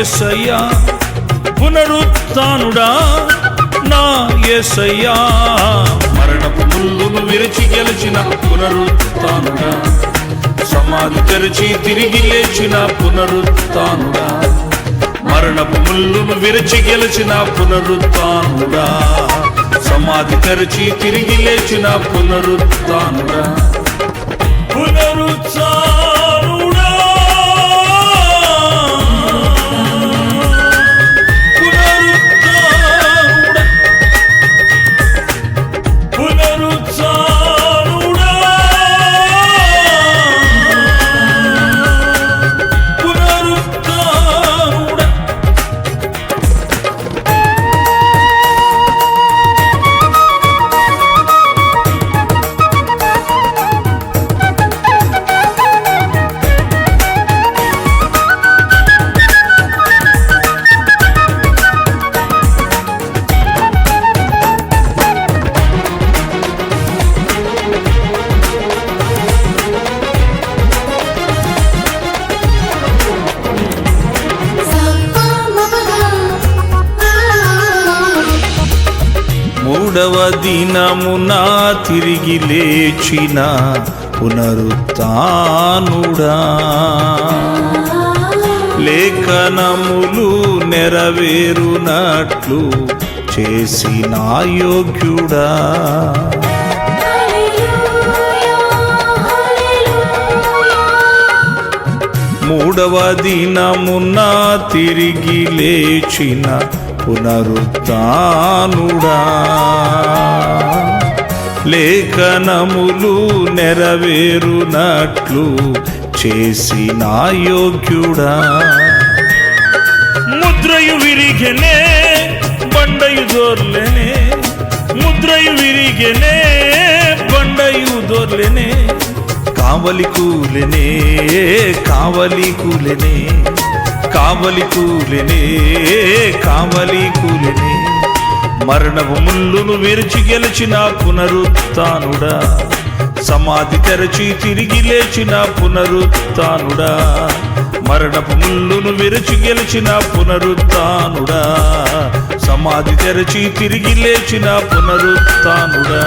ఎసయ్యా పునరుత్నుడా నా ఎసయ్యా మరణపు ముళ్ళును విరిచి గెలిచిన పునరుత్నుడా సమాధి తెరిచి తిరిగి లేచిన పునరుత్నుడా మరణపు ముళ్ళును విరిచి గెలిచిన పునరుత్నుడా సమాధి తెరిచి తిరిగి లేచిన పునరుత్నుడా పునరుత్నుడా దినమున తిరిగి లేచిన పునరుత్నుడా లేఖనములు నెరవేరునట్లు చేసిన యోగ్యుడా. మూడవ దినమున తిరిగి లేచిన పునరుత్నుడా లేఖనములు నెరవేరునట్లు చేసిన యోగ్యుడా. ముద్రయు విరిగెనే బండయు దొర్లెనే. ముద్రయు విరిగెనే బండయు దొర్లెనే. కావలి కూలెనే కావలి కూలెనే. కావలి కూలెనే కావలి కూలెనే. మరణపు ముళ్ళును విరిచి గెలిచిన పునరుత్నుడా సమాధి తెరచి తిరిగి లేచిన పునరుత్నుడా మరణపు ముళ్ళును విరిచి గెలిచిన పునరుత్నుడా సమాధి తెరచి తిరిగి లేచిన పునరుత్నుడా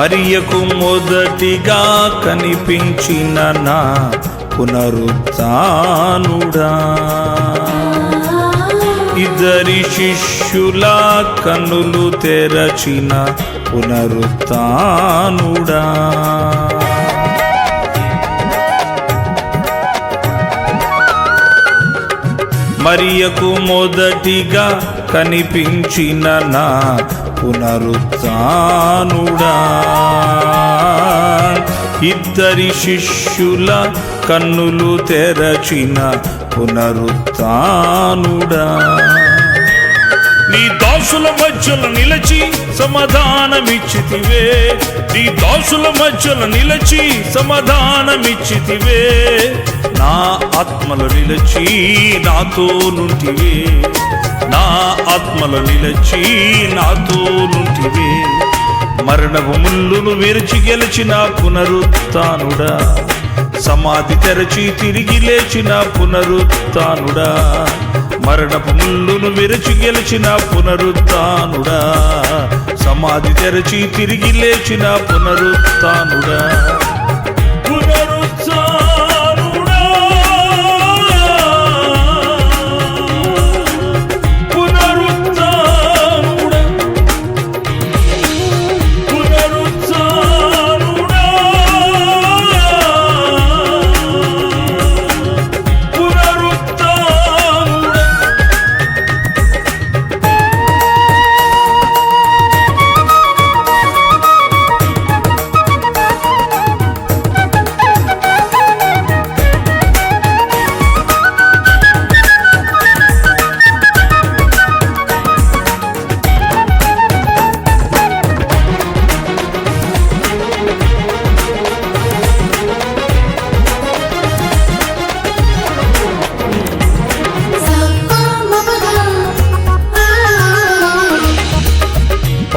మరియకు మొదటిగా కనిపించిన నా పునరుత్నుడా ఇద్దరి శిష్యుల కన్నులు తెరచిన పునరుత్నుడా మరియకు మొదటిగా కనిపించిన నా పునరుత్నుడా ఇద్దరి శిష్యుల కన్నులు తెరచిన పునరుత్నుడా నీ దాసుల మధ్యలో నిలచి సమాధానమిచ్చితివే. నీ దాసుల మధ్యలో నిలచి సమాధానమిచ్చితివే. నా ఆత్మలు నిలచి నాతో నుంటివే. ఆత్మల నిలచి నాతో నుంటివే. మరణపు ముళ్ళును విరిచి గెలిచిన పునరుత్నుడా సమాధి తెరచి తిరిగి లేచిన పునరుత్నుడా మరణపు ముళ్ళును విరచి గెలిచిన పునరుత్నుడా సమాధి తెరచి తిరిగి లేచిన పునరుత్నుడా పునరుత్నుడా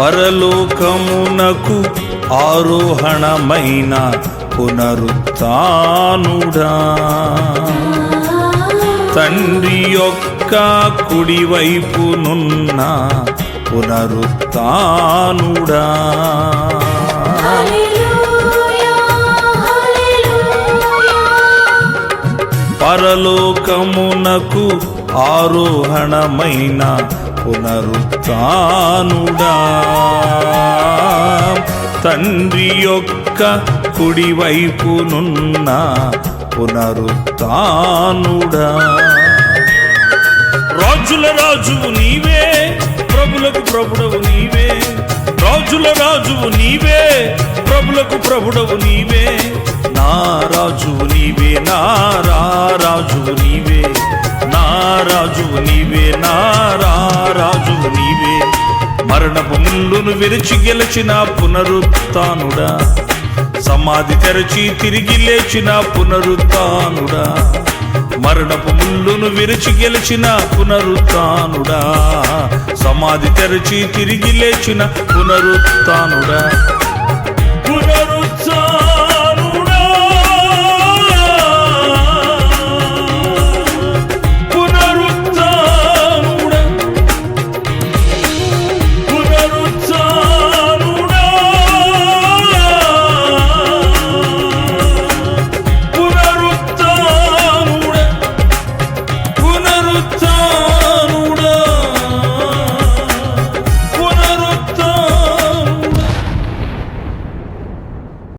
పరలోకమునకు ఆరోహణమైన పునరుత్నుడా తండ్రి యొక్క కుడివైపునున్న పునరుత్నుడా పరలోకమునకు ఆరోహణమైన పునరుత్నుడా తండ్రి యొక్క కుడివైపునున్న పునరుత్నుడా రాజుల రాజువు నీవే ప్రభులకు ప్రభుడవు నీవే. రాజుల రాజువు నీవే ప్రభులకు ప్రభుడవు నీవే. నా రాజువు నీవే నా రాజువు నీవే. రాజు రాజువు నీవే నా రాజు నీవే. మరణపు ముళ్ళును విరిచి గెలిచిన పునరుత్నుడా సమాధి తెరచి తిరిగి లేచిన పునరుత్నుడా మరణపు ముళ్ళును విరిచి గెలిచిన పునరుత్నుడా సమాధి తెరచి తిరిగి లేచిన పునరుత్నుడా